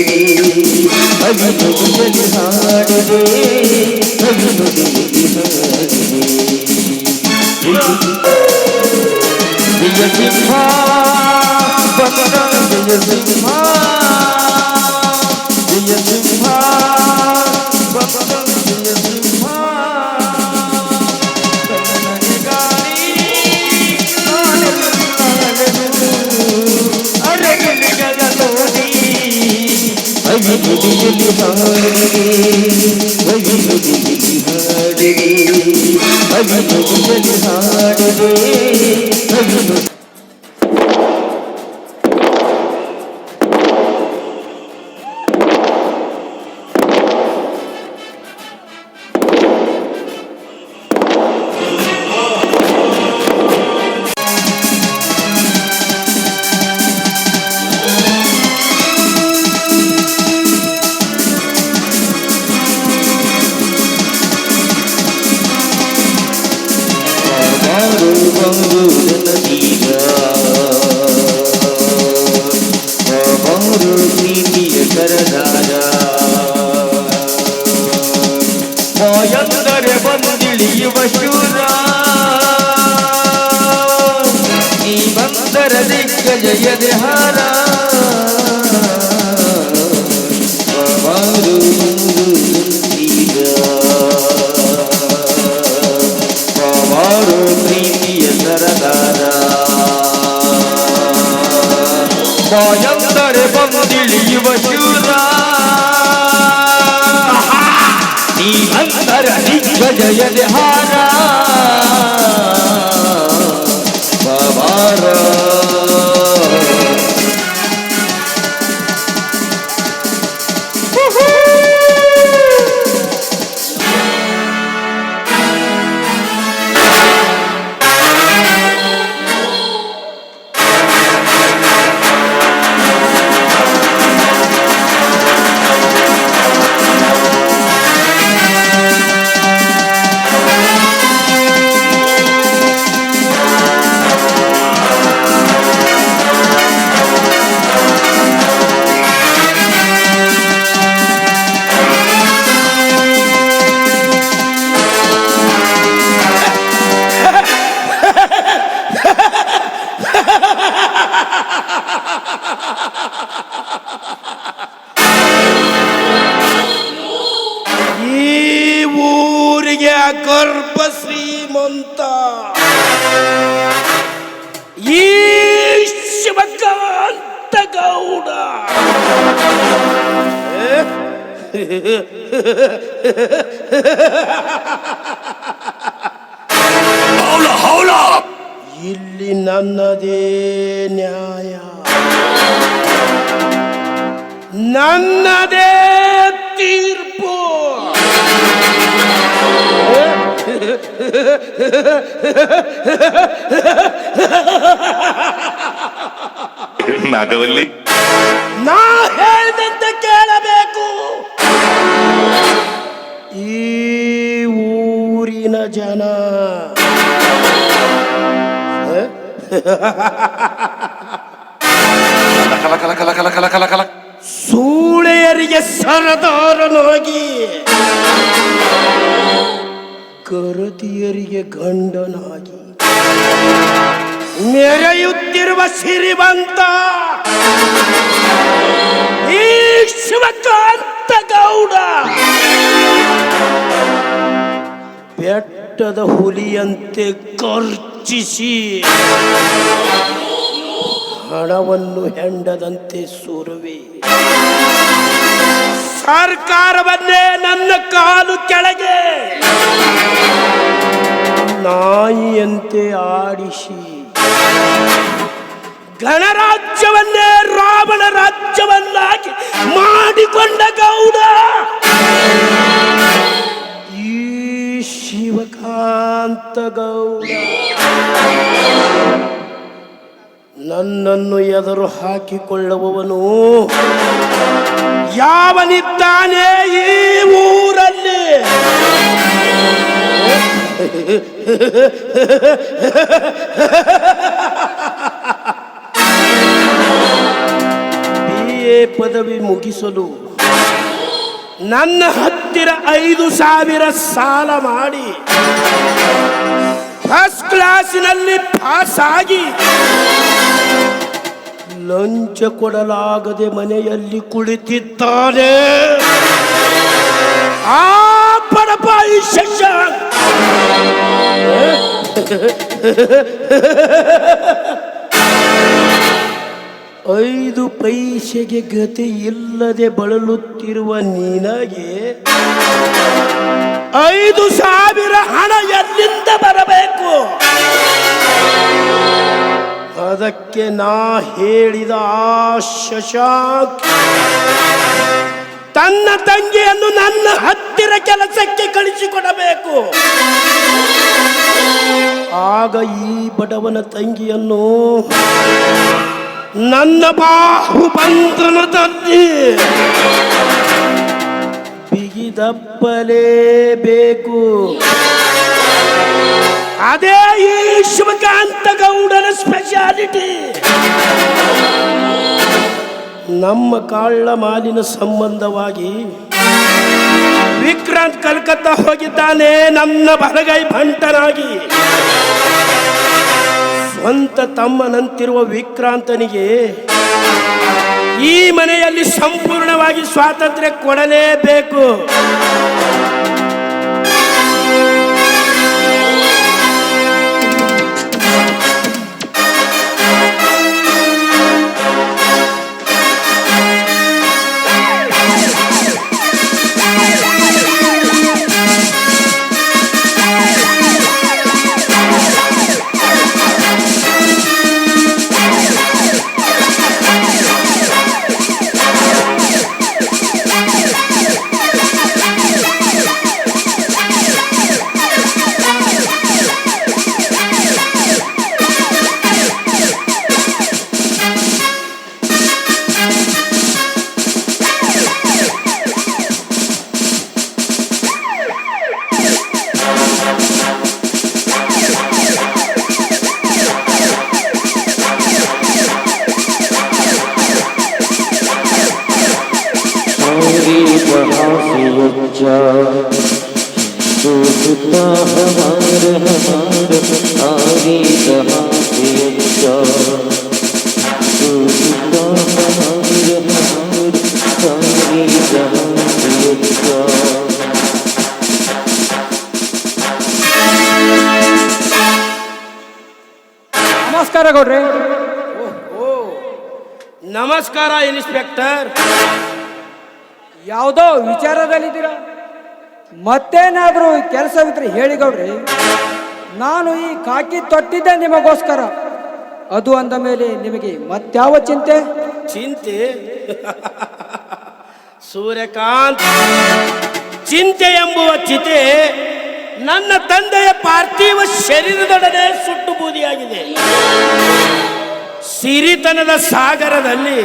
Do you think I'm better than you think Hey. ಕರ್ಪ ಶ್ರೀಮಂತ. ಈ ಶಿವಕಾಂತ ಗೌಡ. ಇಲ್ಲಿ ನನ್ನದೇ ನ್ಯಾಯ. ನನ್ನದೇ ತೀರ್ ನಾಗವಲ್ಲಿ. ನಾ ಹೇಳಿದಂತೆ ಕೇಳಬೇಕು. ಈ ಊರಿನ ಜನ. ಕಲ ಕಲ ಕಲ ಕಲ ಕಲ ಕಲ ಕಲ. ಸೂಳೆಯರಿಗೆ ಸರದಾರನಾಗಿ. ಕರತಿಯರಿಗೆ ಗಂಡನಾಗಿ. ಮೆರೆಯುತ್ತಿರುವ ಸಿರಿವಂತ ಈ ಶಿವಕಾಂತ ಗೌಡ. ಬೆಟ್ಟದ ಹುಲಿಯಂತೆ ಕರ್ಚಿಸಿ ಹಣವನ್ನು ಹೆಂಡದಂತೆ ಸುರುವೆ. ಸರ್ಕಾರವನ್ನೇ ನನ್ನ ಕಾಲು ಕೆಳಗೆ. ನಾಯಿಯಂತೆ ಆಡಿಸಿ. ಗಣರಾಜ್ಯವನ್ನೇ ರಾವಣ ರಾಜ್ಯವನ್ನಾಗಿ ಮಾಡಿಕೊಂಡ ಗೌಡ. ಈ ಶಿವಕಾಂತ ಗೌಡ. ನನ್ನನ್ನು ಎದುರು ಹಾಕಿಕೊಳ್ಳುವವನು ಯಾವನಿದ್ದಾನೆ ಈ ಊರಲ್ಲಿ? ಬಿ ಎ ಪದವಿ ಮುಗಿಸಲು ನನ್ನ ಹತ್ತಿರ ಐದು ಸಾವಿರ ಸಾಲ ಮಾಡಿ. ಫಸ್ಟ್ ಕ್ಲಾಸಿನಲ್ಲಿ ಪಾಸ್ ಆಗಿ ಲಂಚ ಕೊಡಲಾಗದೆ ಮನೆಯಲ್ಲಿ ಕುಳಿತಿದ್ದಾನೆ. ಆ ಬಡಪಾಯಿ ಶಶಾಂಕ್ ಐದು ಪೈಸೆಗೆ ಗತಿ ಇಲ್ಲದೆ ಬಳಲುತ್ತಿರುವ ನೀನಾಗೆ ಐದು ಸಾವಿರ ಹಣ ಎಲ್ಲಿಂದ ಬರಬೇಕು? ಅದಕ್ಕೆ ನಾ ಹೇಳಿದ ಆ ಶಶಾಂಕ್. ತನ್ನ ತಂಗಿಯನ್ನು ನನ್ನ ಹತ್ತಿರ ಕೆಲಸಕ್ಕೆ ಕಳಿಸಿಕೊಡಬೇಕು. ಆಗ ಈ ಬಡವನ ತಂಗಿಯನ್ನು ನನ್ನ ಬಾಹುಬಂಧನದಲ್ಲಿ ಬಿಗಿದಪ್ಪಲೇಬೇಕು. ಅದೇ ಈ ಶಿವಕಾಂತ ಗೌಡನ ಸ್ಪೆಷಾಲಿಟಿ ನಮ್ಮ ಕಾಳ್ಳ ಮಾಲಿನ ಸಂಬಂಧವಾಗಿ ವಿಕ್ರಾಂತ್ ಕಲ್ಕತ್ತಾ ಹೋಗಿದ್ದಾನೆ ನನ್ನ ಬಲಗೈ ಭಂಟನಾಗಿ. ಸ್ವಂತ ತಮ್ಮನಂತಿರುವ ವಿಕ್ರಾಂತನಿಗೆ ಈ ಮನೆಯಲ್ಲಿ ಸಂಪೂರ್ಣವಾಗಿ ಸ್ವಾತಂತ್ರ್ಯ ಕೊಡಲೇಬೇಕು. ನಮಸ್ಕಾರ ಓ ನಮಸ್ಕಾರ ಇನ್ಸ್ಪೆಕ್ಟರ್. ಯಾವುದೋ ವಿಚಾರದಲ್ಲಿದ್ದೀರಾ? ಮತ್ತೇನಾದರೂ ಕೆಲಸವಿದ್ರೆ ಹೇಳಿ ಗೌಡ್ರಿ. ನಾನು ಈ ಕಾಕಿ ತೊಟ್ಟಿದ್ದೆ ನಿಮಗೋಸ್ಕರ. ಅದು ಅಂದ ಮೇಲೆ ನಿಮಗೆ ಮತ್ಯಾವ ಚಿಂತೆ? ಚಿಂತೆ? ಸೂರ್ಯಕಾಂತ್. ಚಿಂತೆ ಎಂಬುವ ಚಿತೆ ನನ್ನ ತಂದೆಯ ಪಾರ್ಥಿವ ಶರೀರದೊಡನೆ ಸುಟ್ಟು ಬೂದಿಯಾಗಿದೆ. ಸಿರಿತನದ ಸಾಗರದಲ್ಲಿ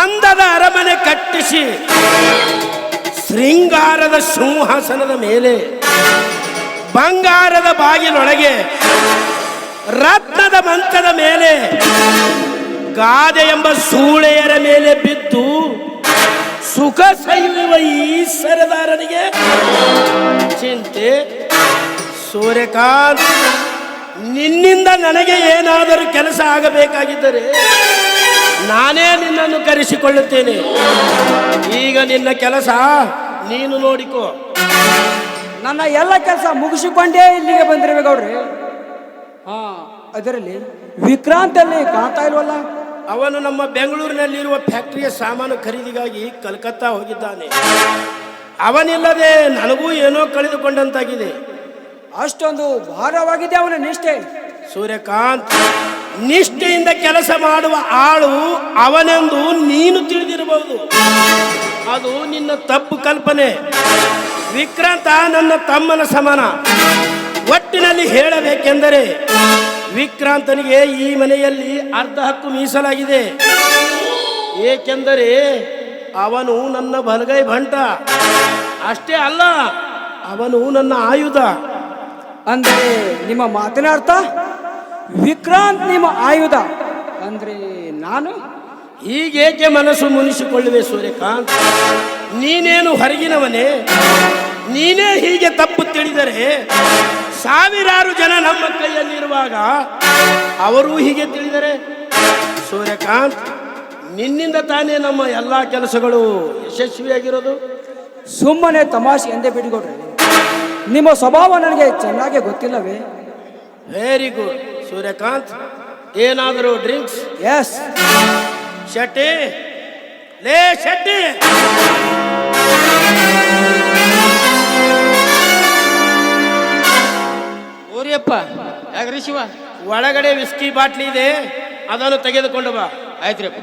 ಅಂದದ ಅರಮನೆ ಕಟ್ಟಿಸಿ ಶೃಂಗಾರದ ಸಿಂಹಾಸನದ ಮೇಲೆ ಬಂಗಾರದ ಬಾಗಿಲೊಳಗೆ ರತ್ನದ ಮಂಚದ ಮೇಲೆ ಗಾದೆ ಎಂಬ ಸೂಳೆಯರ ಮೇಲೆ ಬಿದ್ದು ಸುಖ ಈ ಸರದಾರನಿಗೆ ಚಿಂತೆ. ಸೂರ್ಯಕಾಂತ್, ನಿನ್ನಿಂದ ನನಗೆ ಏನಾದರೂ ಕೆಲಸ ಆಗಬೇಕಾಗಿದ್ದರೆ ನಾನೇ ನಿನ್ನನ್ನು ಕರೆಸಿಕೊಳ್ಳುತ್ತೇನೆ. ಈಗ ನಿನ್ನ ಕೆಲಸ ನೀನು ನೋಡಿಕೋ. ನನ್ನ ಎಲ್ಲ ಕೆಲಸ ಮುಗಿಸಿಕೊಂಡೇ ಇಲ್ಲಿಗೆ ಬಂದಿರಬೇಕು ಗೌಡ್ರಿ. ಹಾ, ಅದರಲ್ಲಿ ವಿಕ್ರಾಂತಲ್ಲಿ ಕಾಣ್ತಾ ಇಲ್ವಲ್ಲ? ಅವನು ನಮ್ಮ ಬೆಂಗಳೂರಿನಲ್ಲಿರುವ ಫ್ಯಾಕ್ಟರಿಯ ಸಾಮಾನು ಖರೀದಿಗಾಗಿ ಕಲ್ಕತ್ತಾ ಹೋಗಿದ್ದಾನೆ. ಅವನಿಲ್ಲದೆ ನನಗೂ ಏನೋ ಕಳೆದುಕೊಂಡಂತಾಗಿದೆ. ಅಷ್ಟೊಂದು ಭಾರವಾಗಿದೆ ಅವನ ನಿಷ್ಠೆ. ಸೂರ್ಯಕಾಂತ್ ನಿಷ್ಠೆಯಿಂದ ಕೆಲಸ ಮಾಡುವ ಆಳು ಅವನೆಂದು ನೀನು ತಿಳಿದಿರಬಹುದು. ಅದು ನಿನ್ನ ತಪ್ಪು ಕಲ್ಪನೆ. ವಿಕ್ರಾಂತ ನನ್ನ ತಮ್ಮನ ಸಮಾನ. ಒಟ್ಟಿನಲ್ಲಿ ಹೇಳಬೇಕೆಂದರೆ ವಿಕ್ರಾಂತನಿಗೆ ಈ ಮನೆಯಲ್ಲಿ ಅರ್ಧ ಹಕ್ಕು ಮೀಸಲಾಗಿದೆ. ಏಕೆಂದರೆ ಅವನು ನನ್ನ ಬಲಗೈ ಭಂಟ. ಅಷ್ಟೇ ಅಲ್ಲ, ಅವನು ನನ್ನ ಆಯುಧ. ಅಂದ್ರೆ ನಿಮ್ಮ ಮಾತಿನ ಅರ್ಥ? ವಿಕ್ರಾಂತ್ ನಿಮ್ಮ ಆಯುಧ. ಅಂದ್ರೆ ನಾನು? ಹೀಗೇಕೆ ಮನಸ್ಸು ಮುನಿಸಿಕೊಳ್ಳುವೆ ಸೂರ್ಯಕಾಂತ್? ನೀನೇನು ಹೊರಗಿನವನೇ? ನೀನೇ ಹೀಗೆ ತಪ್ಪು ತಿಳಿದರೆ ಸಾವಿರಾರು ಜನ ನಮ್ಮ ಕೈಯಲ್ಲಿರುವಾಗ ಅವರು ಹೀಗೆ ತಿಳಿದರೆ? ಸೂರ್ಯಕಾಂತ್ ನಿನ್ನಿಂದ ತಾನೇ ನಮ್ಮ ಎಲ್ಲ ಕೆಲಸಗಳು ಯಶಸ್ವಿಯಾಗಿರೋದು? ಸುಮ್ಮನೆ ತಮಾಷೆ ಎಂದೇ ಬಿಡಿಕೊಡ್ರಿ ನಿಮ್ಮ ಸ್ವಭಾವ ನನಗೆ ಚೆನ್ನಾಗಿ ಗೊತ್ತಿಲ್ಲವೇ? ವೆರಿ ಗುಡ್ ಸೂರ್ಯಕಾಂತ್ ಏನಾದರೂ ಡ್ರಿಂಕ್ಸ್ ಎಸ್ ಶೆಟ್ಟಿ. ಲೇ ಶೆಟ್ಟಿ. ಊರಿಯಪ್ಪ ಯಾಕ್ರಿ ಶಿವ? ಒಳಗಡೆ ವಿಸ್ಕಿ ಬಾಟ್ಲಿ ಇದೆ ಅದನ್ನು ತೆಗೆದುಕೊಂಡು ಬಾ. ಆಯ್ತ್ರಿಯಪ್ಪ